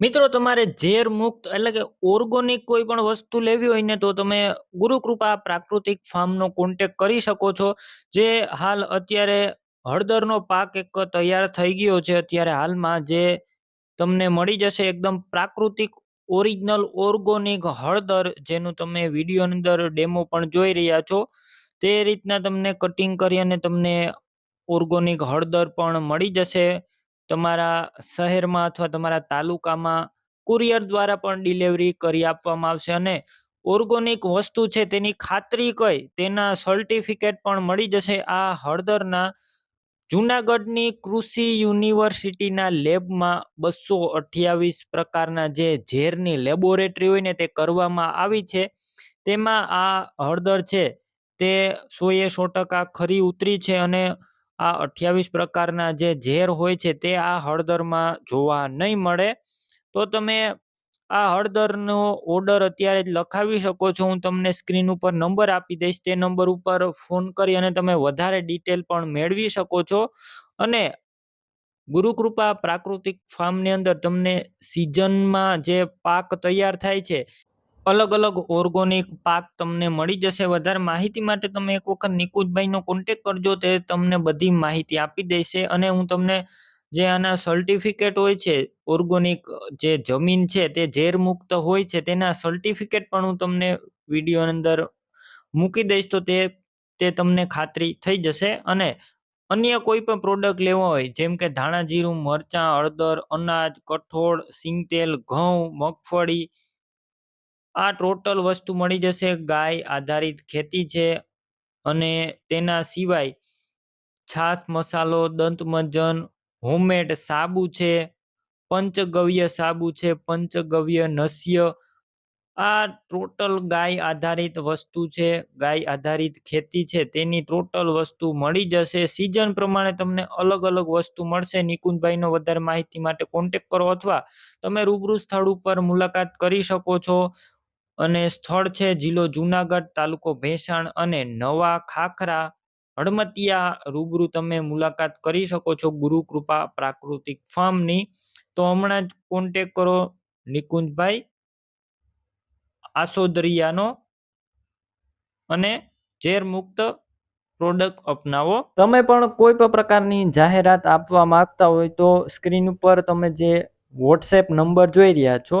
મિત્રો, તમારે ઝેર મુક્ત એટલે કે ઓર્ગોનિક કોઈ પણ વસ્તુ લેવી હોય ને તો તમે ગુરુકૃપા પ્રાકૃતિક ફાર્મનો કોન્ટેક કરી શકો છો. જે હાલ અત્યારે હળદરનો પાક એક તૈયાર થઈ ગયો છે. અત્યારે હાલમાં જે તમને મળી જશે એકદમ પ્રાકૃતિક ઓરિજિનલ ઓર્ગોનિક હળદર, જેનું તમે વિડીયોની અંદર ડેમો પણ જોઈ રહ્યા છો. તે રીતના તમને કટિંગ કરી અને તમને ઓર્ગોનિક હળદર પણ મળી જશે. તમારા શહેરમાં અથવા તમારા તાલુકામાં કુરિયર દ્વારા પણ ડિલિવરી કરી આપવામાં આવશે અને ઓર્ગોનિક વસ્તુ છે તેની ખાતરી કઈ તેના સર્ટિફિકેટ પણ મળી જશે. આ હળદરના જુનાગઢની કૃષિ યુનિવર્સિટીના લેબમાં બસો અઠ્યાવીસ પ્રકારના જે ઝેરની લેબોરેટરી હોય ને તે કરવામાં આવી છે. તેમાં આ હળદર છે તે સો એ સો ટકા ખરી ઉતરી છે અને આ અઠ્યાવીસ પ્રકારના જે ઝેર હોય છે તે આ હળદરમાં જોવા નહીં મળે. તો તમે આ હળદરનો ઓર્ડર અત્યારે લખાવી શકો છો. હું તમને સ્ક્રીન ઉપર નંબર આપી દઈશ. તે નંબર ઉપર ફોન કરી અને તમે વધારે ડિટેલ પણ મેળવી શકો છો. અને ગુરુકૃપા પ્રાકૃતિક ફાર્મની અંદર તમને સિઝનમાં જે પાક તૈયાર થાય છે અલગ અલગ ઓર્ગોનિક પાક તમને મળી જશે. વધારે માહિતી માટે તમે એક વખત નિકુજભાઈનો કોન્ટેક કરજો, તે તમને બધી માહિતી આપી દેશે અને હું તમને જે આના સર્ટિફિકેટ હોય છે, ઓર્ગોનિક જે જમીન છે, તે ઝેરમુક્ત હોય છે, તેના સર્ટિફિકેટ પણ હું તમને વીડિયો અંદર મૂકી દઈશ, તો તે તે તમને ખાતરી થઈ જશે. અને અન્ય કોઈ પણ પ્રોડક્ટ લેવો હોય, જેમ કે ધાણા, જીરું, મરચાં, હળદર, અનાજ, કઠોળ, સિંગતેલ, ઘઉં, મગફળી આ ટોટલ વસ્તુ મળી જશે ગાય આધારિત ખેતી છે અને તેના સિવાય છાશ મસાલો દંતમજન હોમમેડ સાબુ છે, પંચગવ્ય સાબુ છે, પંચગવ્ય નસ્ય. આ ટોટલ ગાય આધારિત વસ્તુ છે, ગાય આધારિત ખેતી છે, તેની ટોટલ વસ્તુ મળી જશે. સિઝન પ્રમાણે તમને અલગ અલગ વસ્તુ મળશે. નિકુંજભાઈનો વધારે માહિતી માટે કોન્ટેક કરો અથવા તમે રૂબરૂ સ્થળ ઉપર મુલાકાત કરી શકો છો. અને સ્થળ છે જિલ્લો જુનાગઢ તાલુકો ભેસાણ અને નવા ખાખરા, હળમતિયા. રૂબરૂ તમે મુલાકાત કરી શકો છો ગુરુકૃપા પ્રાકૃતિક ફાર્મની. તો હમણાં જ કોન્ટેક કરો નિકુંજભાઈ આસોદરિયાનો અને ઝેર મુક્ત પ્રોડક્ટ અપનાવો. તમે પણ કોઈ પણ પ્રકારની જાહેરાત આપવા માંગતા હોય તો સ્ક્રીન ઉપર તમે જે વોટ્સએપ નંબર જોઈ રહ્યા છો